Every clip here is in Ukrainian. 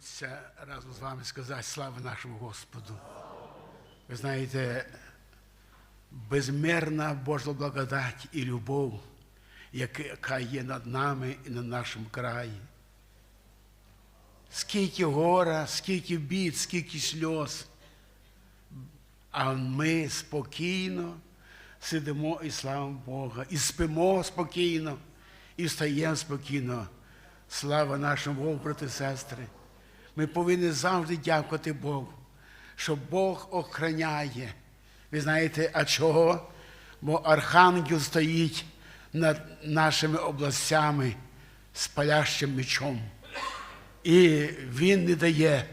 Хочеться разом з вами сказати слава нашому Господу. Ви знаєте, безмірна Божа благодать і любов, яка є над нами і на нашому краї. Скільки гора, скільки бід, скільки сльоз. А ми спокійно сидимо і славимо Бога, і спимо спокійно, і встаємо спокійно. Слава нашому Богу, брати і сестри. Ми повинні завжди дякувати Богу, що Бог охороняє. Ви знаєте, а чого? Бо архангел стоїть над нашими областями з палящим мечом. І він не дає,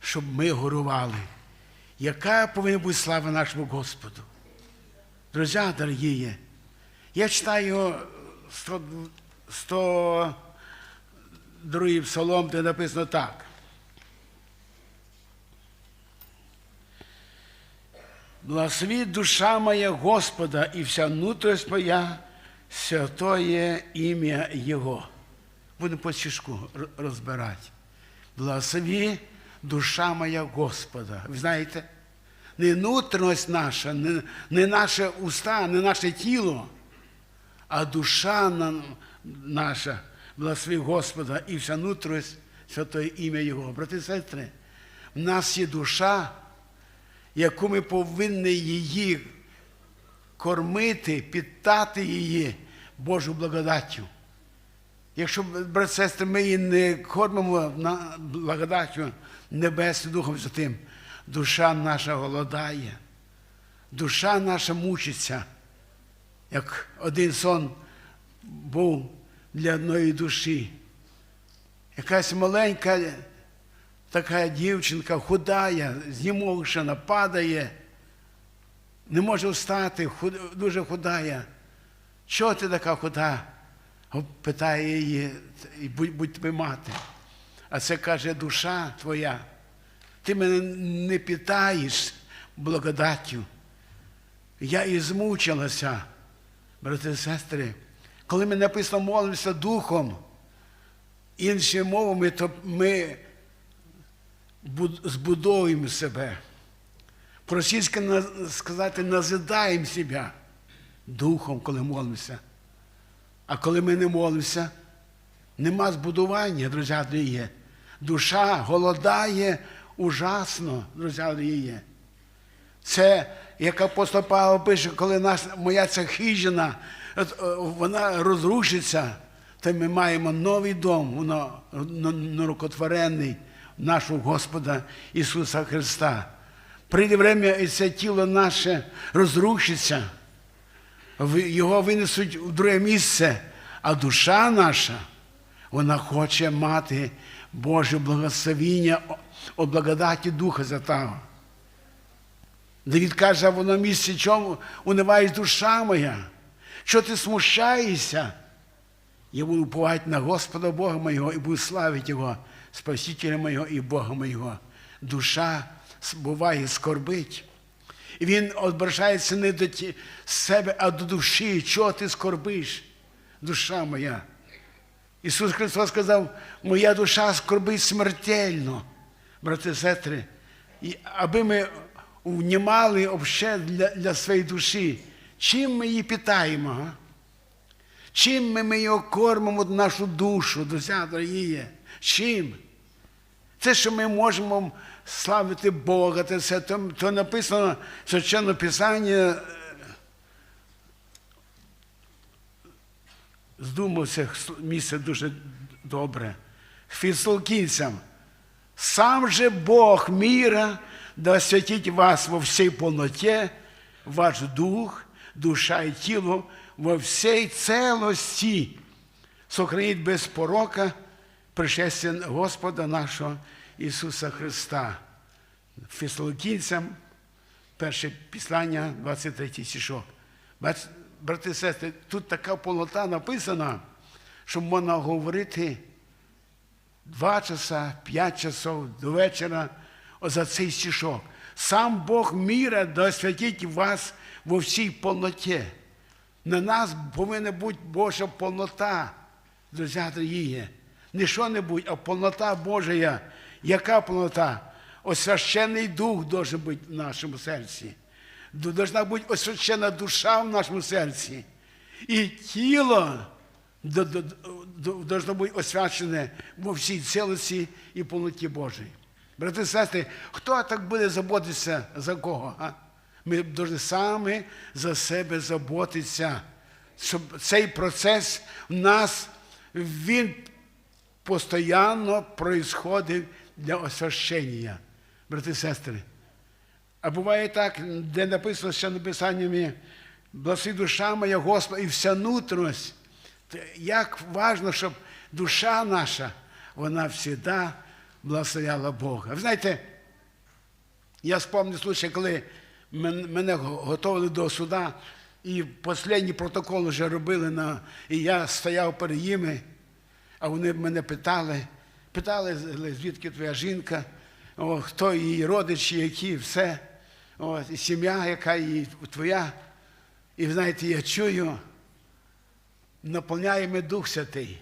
щоб ми горували. Яка повинна бути слава нашому Господу? Друзі, дорогі, я читаю 100, 102 псалом, де написано так. Благослови душа моя Господа и вся внутренность моя, святое ім'я Його. Будемо по стишку розбирати. Благослови душа моя Господа. Ви знаєте, не внутрішність наша, не, не наше уста, не наше тіло, а душа наша, благослови Господа і вся внутрішність святое ім'я Його. Брати і сестри, в нас є душа, яку ми повинні її кормити, питати її Божою благодаттю. Якщо, брат сестри, ми її не кормимо на благодаттю Небесним Духом Святим, душа наша голодає, душа наша мучиться, як один сон був для одної душі. Якась маленька така дівчинка худая, знімогшена, падає, не може встати, худ- дуже худая. Чого ти така худа? Питає її, будь, будь тебе мати. А це каже душа твоя. Ти мене не питаєш благодаттю. Я і змучилася, брати і сестри. Коли ми написано молимося духом, іншими мовами, то ми збудовуємо себе. По-російськи сказати, назидаємо себе духом, коли молимося. А коли ми не молимося, нема збудування, друзі дорогі. Душа голодає ужасно, друзі дорогі. Це, як апостол Павло пише, коли нас, моя ця хижина, е, вона розрушиться, то ми маємо новий дом, воно нерукотворений нашого Господа Ісуса Христа. Прийде время, і це тіло наше розрушиться, його винесуть в друге місце, а душа наша, вона хоче мати Боже благословіння о благодаті Духа Святого. Давід каже, воно місці чому униваєш душа моя, що ти смущаєшся? Я буду уповати на Господа Бога моєго і буду славити Його, Спасителя моєго і Бога моєго. Душа буває скорбить. Він обращається не до себе, а до душі. Чого ти скорбиш, душа моя? Ісус Христос сказав, моя душа скорбить смертельно, брати і сестри. Аби ми внімали обще для, для своєї душі, чим ми її питаємо? га? Чим ми, ми його кормимо нашу душу, друзі дорогі? Чим? Це, що ми можемо славити Бога, це то, то написано в Священному Писанні, е, здумався місце дуже добре. Філокінцям. Сам же Бог мира да освятить вас во всей полноте, ваш дух, душа и тіло во всей целости, сохранить без порока пришествие Господа нашого Ісуса Христа. Фессалоникійцям, перше післання, 23 стишок. Брати і сестри, тут така полнота написана, що можна говорити два часа, п'ять часов до вечора за цей стишок. Сам Бог міра да освятить вас во всій повноті. На нас повинна бути Божа повнота, друзі дорогі. Не що-небудь, а повнота Божа, Яка повнота? Освящений дух должен бути в нашому серці. Должна бути освящена душа в нашому серці. І тіло до- до- до- должно бути освячене во всій цілості і повноті Божій. Брати і сестри, хто так буде заботитися за кого? А? Ми повинні самі за себе заботитися, щоб цей процес в нас він постійно происходить для освящення. Брати і сестри. А буває так, де написано ще написаннями, благослови душа моя Господа і вся нутрість. Як важно, щоб душа наша, вона завжди благословляла Бога. Ви знаєте, я спомню случай, коли мене готували до суда, і останній протокол вже робили, на, і я стояв перед ними, а вони мене питали, питали, звідки твоя жінка, о, хто її родичі, які, все, От, і сім'я, яка її твоя. І знаєте, я чую, наповняє мене Дух Святий.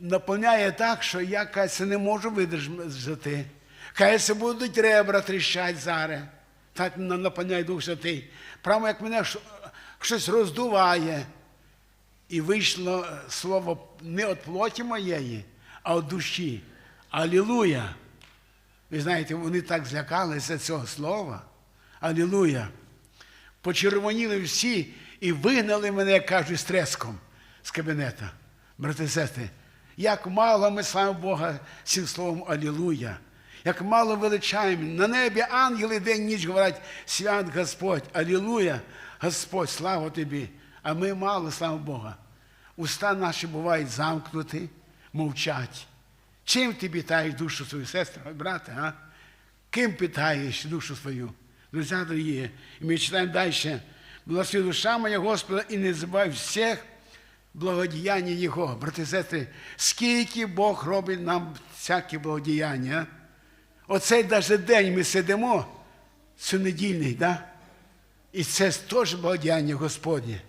Наповняє так, що я каже, не можу видержати. Каже, будуть ребра тріщать зараз. Так наповняє Дух Святий. Прямо як мене щось роздуває. І вийшло е, слово не від плоті моєї, а від душі. Алілуя! Ви знаєте, вони так злякалися цього слова. Алілуя! Почервоніли всі і вигнали мене, як кажуть, з треском з кабінета. Брати і сестри, як мало ми славимо Бога цим словом Алілуя. Як мало величаємо. На небі ангели день ніч говорять, свят Господь, Алілуя, Господь, слава тобі. А ми мало славимо Бога. Уста наші бувають замкнуті, мовчать. Чим ти питаєш душу свою, сестра, брате, а? Ким питаєш душу свою? Друзі дорогі, і ми читаємо далі. Благослови душа моя Господа і не забувай всіх благодіяння Його. Брати і сестри, скільки Бог робить нам всякі благодіяння. Оцей навіть день ми сидимо, недільний, да? і це теж благодіяння Господнє.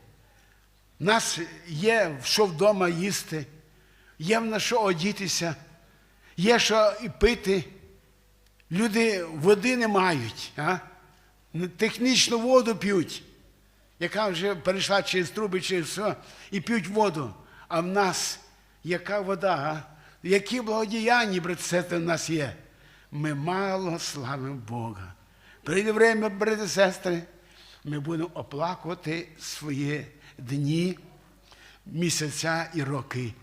У нас є що вдома їсти, є в на що одітися, є що і пити. Люди води не мають, а? технічну воду п'ють, яка вже перейшла через труби, через все, і п'ють воду. А в нас яка вода? А? Які благодіяння, брати, в нас є? Ми мало славимо Бога. Прийде время, брати, сестри, ми будемо оплакувати свої дні, місяця і роки.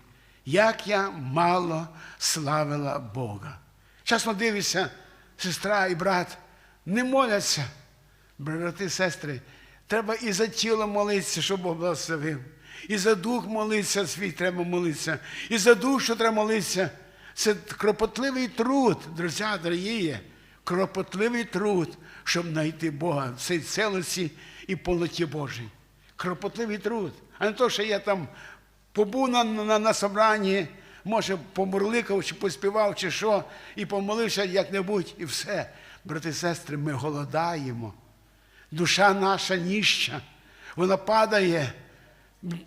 Як я мало славила Бога. Часно дивишся, сестра і брат не моляться. Брати сестри, треба і за тіло молитися, щоб Бог благословив. І за дух молитися свій треба молитися. І за душу треба молитися. Це кропотливий труд, друзі дорогі. Кропотливий труд, щоб знайти Бога в цій цілості і полоті Божій. Кропотливий труд. А не то, що я там побув на, на, на собранні, може, помурликав, чи поспівав, чи що, і помолився як-небудь, і все. Брати і сестри, ми голодаємо. Душа наша ніща, вона падає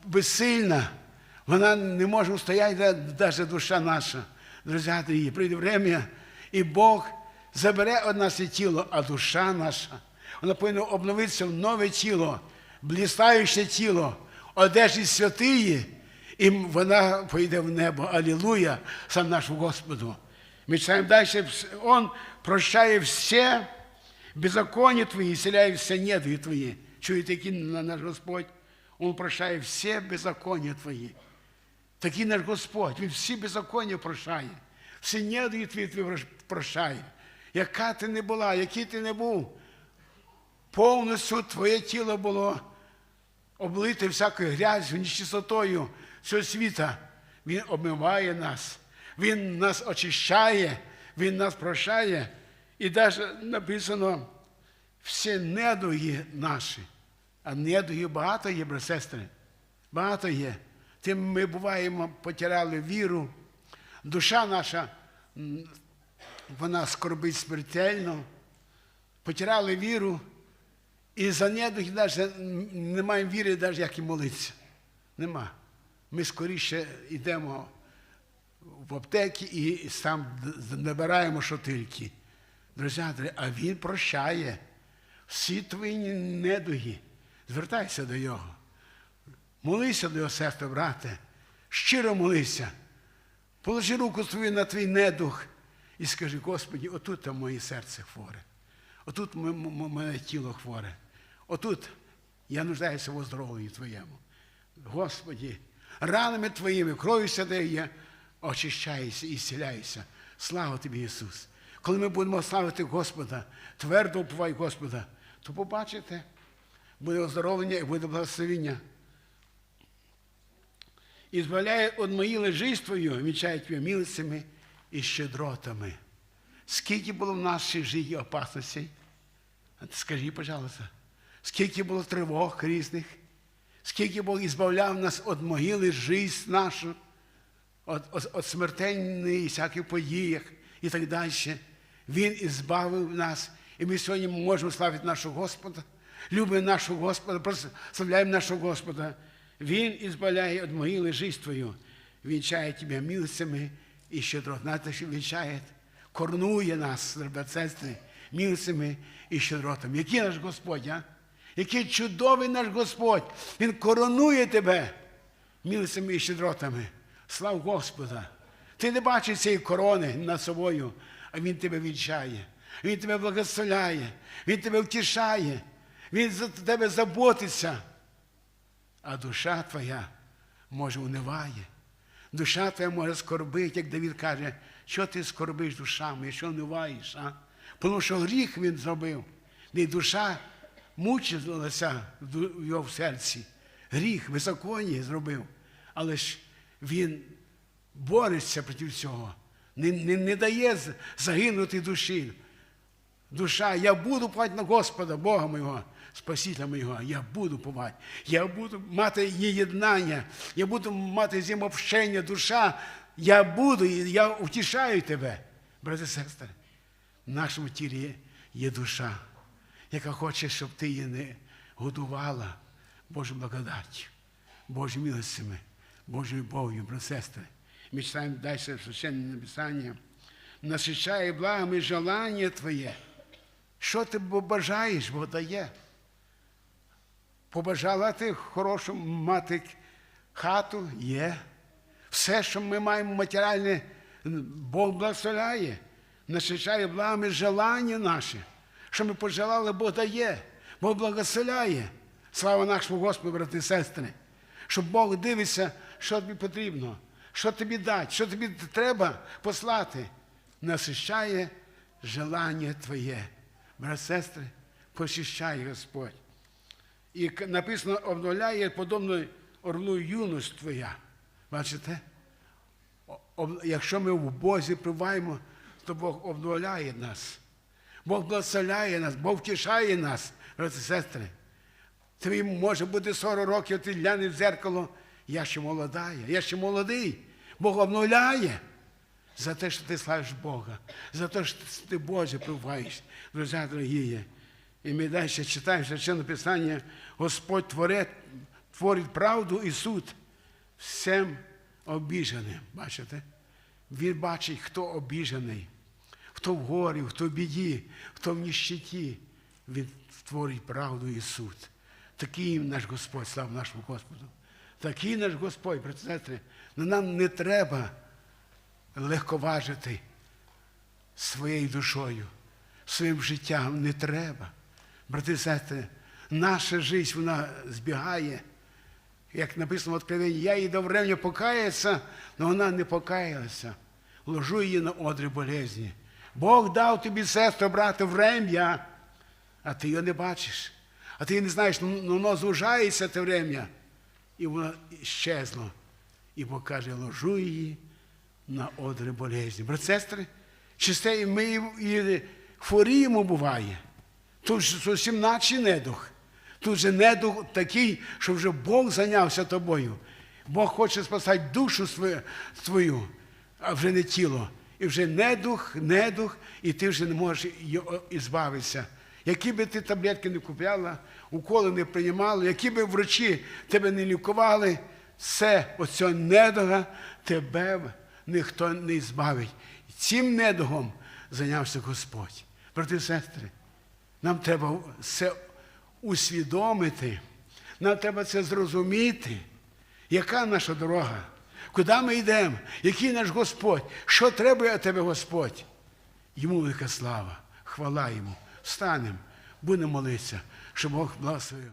безсильна, вона не може устояти, навіть душа наша. Друзі, дорогі, прийде время, і Бог забере від нас і тіло, а душа наша, вона повинна обновитися в нове тіло, блістаюче тіло, одежі святиї, і вона поїде в небо. Алілуя, сам нашому Господу. Ми читаємо далі, Он прощає все беззаконие твои, исцеляет все недуги твои. Чуєте, який на- наш Господь? Он прощає все беззаконня твої. Такий наш Господь, Він всі беззаконня прощає, всі твої твої прощає. Яка ти не була, який ти не був, повністю твоє тіло було облите всякою грязю, нечистотою цього світа. Він обмиває нас, Він нас очищає, Він нас прощає. І навіть написано всі недуги наші. А недуги багато є, брат сестри. Багато є. Тим ми буваємо, потеряли віру. Душа наша, вона скорбить смертельно. Потеряли віру. І за недуги навіть не маємо віри, навіть як і молитися. Нема. Ми скоріше йдемо в аптеки і сам набираємо що тільки. Друзі, а Він прощає всі твої недуги. Звертайся до Його. Молися до його сестри, брате. Щиро молися. Положи руку свою на твій недух і скажи, Господі, отут там моє серце хворе. Отут м- м- м- мене тіло хворе. Отут я нуждаюся в оздоровленні Твоєму. Господі, ранами Твоїми, кров'ю святою я очищаюся і зціляюся. Слава Тобі, Ісус! Коли ми будемо славити Господа, твердо уповай Господа, то побачите, буде оздоровлення і буде благословення. І збавляє від мої лежиствою, вінчає тебе милицями і щедротами. Скільки було в нашій житті опасностей? Скажіть, пожалуйста, скільки було тривог різних, скільки Бог ізбавляв нас від могили жизнь нашу, від, смертельних всяких подіях і так далі. Він ізбавив нас, і ми сьогодні можемо славити нашого Господа, любимо нашого Господа, прославляємо нашого Господа. Він ізбавляє від могили жизнь твою, вінчає тебе милицями і щедро. Знаєте, що вінчає? Корнує нас, сестри, милицями і щедротами. Який наш Господь, а? Який чудовий наш Господь! Він коронує тебе милицями і щедротами. Слава Господа! Ти не бачиш цієї корони над собою, а Він тебе вінчає. Він тебе благословляє, Він тебе втішає, Він за тебе заботиться. А душа твоя, може, униває. Душа твоя може скорбити, як Давид каже, що ти скорбиш душами, що униваєш, а? Тому що гріх він зробив. І душа мучилася в його в серці. Гріх, беззаконня зробив. Але ж він бореться проти цього, не, не, не дає загинути душі. Душа, я буду пати на Господа, Бога моєго, Спасителя моєго, я буду повати. Я буду мати єднання, я буду мати з ним общення, душа. Я буду, я утішаю тебе, брати і сестри. В нашому тілі є душа, яка хоче, щоб ти її не годувала Божою благодаттю, Божою милостями, Божою любов'ю, сестри. Ми читаємо далі в священне написання. Насичає благами желання Твоє. Що ти бажаєш, Бог дає. Побажала ти хорошу мати хату є. Все, що ми маємо матеріальне, Бог благословляє, насичає благами желання наші. Що ми пожелали, Бог дає, Бог благословляє. Слава нашому Господу, брати і сестри. Щоб Бог дивиться, що тобі потрібно, що тобі дати, що тобі треба послати. Насищає желання Твоє. Брат, сестри, посіщай Господь. І написано, обновляє подобно орлу юність твоя. Бачите? Якщо ми в Бозі прибуваємо, то Бог обновляє нас. Бог благословляє нас, Бог втішає нас, брати і сестри. Тобі може бути 40 років, ти глянеш в дзеркало, я ще молода, я ще молодий. Бог обновляє за те, що ти славиш Бога, за те, що ти Боже прибуваєш, друзі дорогі. І ми далі читаємо священне Писання, Господь творить, творить правду і суд всім обіженим. Бачите? Він бачить, хто обіжений, хто в горі, хто в біді, хто в ніщиті. Він творить правду і суд. Такий наш Господь, слава нашому Господу. Такий наш Господь, брати ну, нам не треба легковажити своєю душою, своїм життям не треба. Брати і сестри, наша життя, вона збігає, як написано в Откровенні, я їй дав врем'я покаятися, але вона не покаялася. Ложу її на одрі болезні. Бог дав тобі, сестро, брате, врем'я, а ти його не бачиш. А ти не знаєш, ну ну, воно зужається те врем'я. І воно щезло. І Бог каже, ложу її на одри болезні. Брат, сестри, чисте ми і хворіємо буває. Тут зовсім наче недух. Тут же недух такий, що вже Бог зайнявся тобою. Бог хоче спасати душу свою, а вже не тіло. І вже недух, недух, і ти вже не можеш його ізбавитися. Які би ти таблетки не купляла, уколи не приймала, які би врачі тебе не лікували, все оцього недуга тебе ніхто не збавить. Цим недугом зайнявся Господь. Брати і сестри, нам треба це усвідомити, нам треба це зрозуміти, яка наша дорога, куди ми йдемо, який наш Господь, що треба від тебе, Господь. Йому велика слава, хвала йому. Встанемо, будемо молитися, щоб Бог благословив.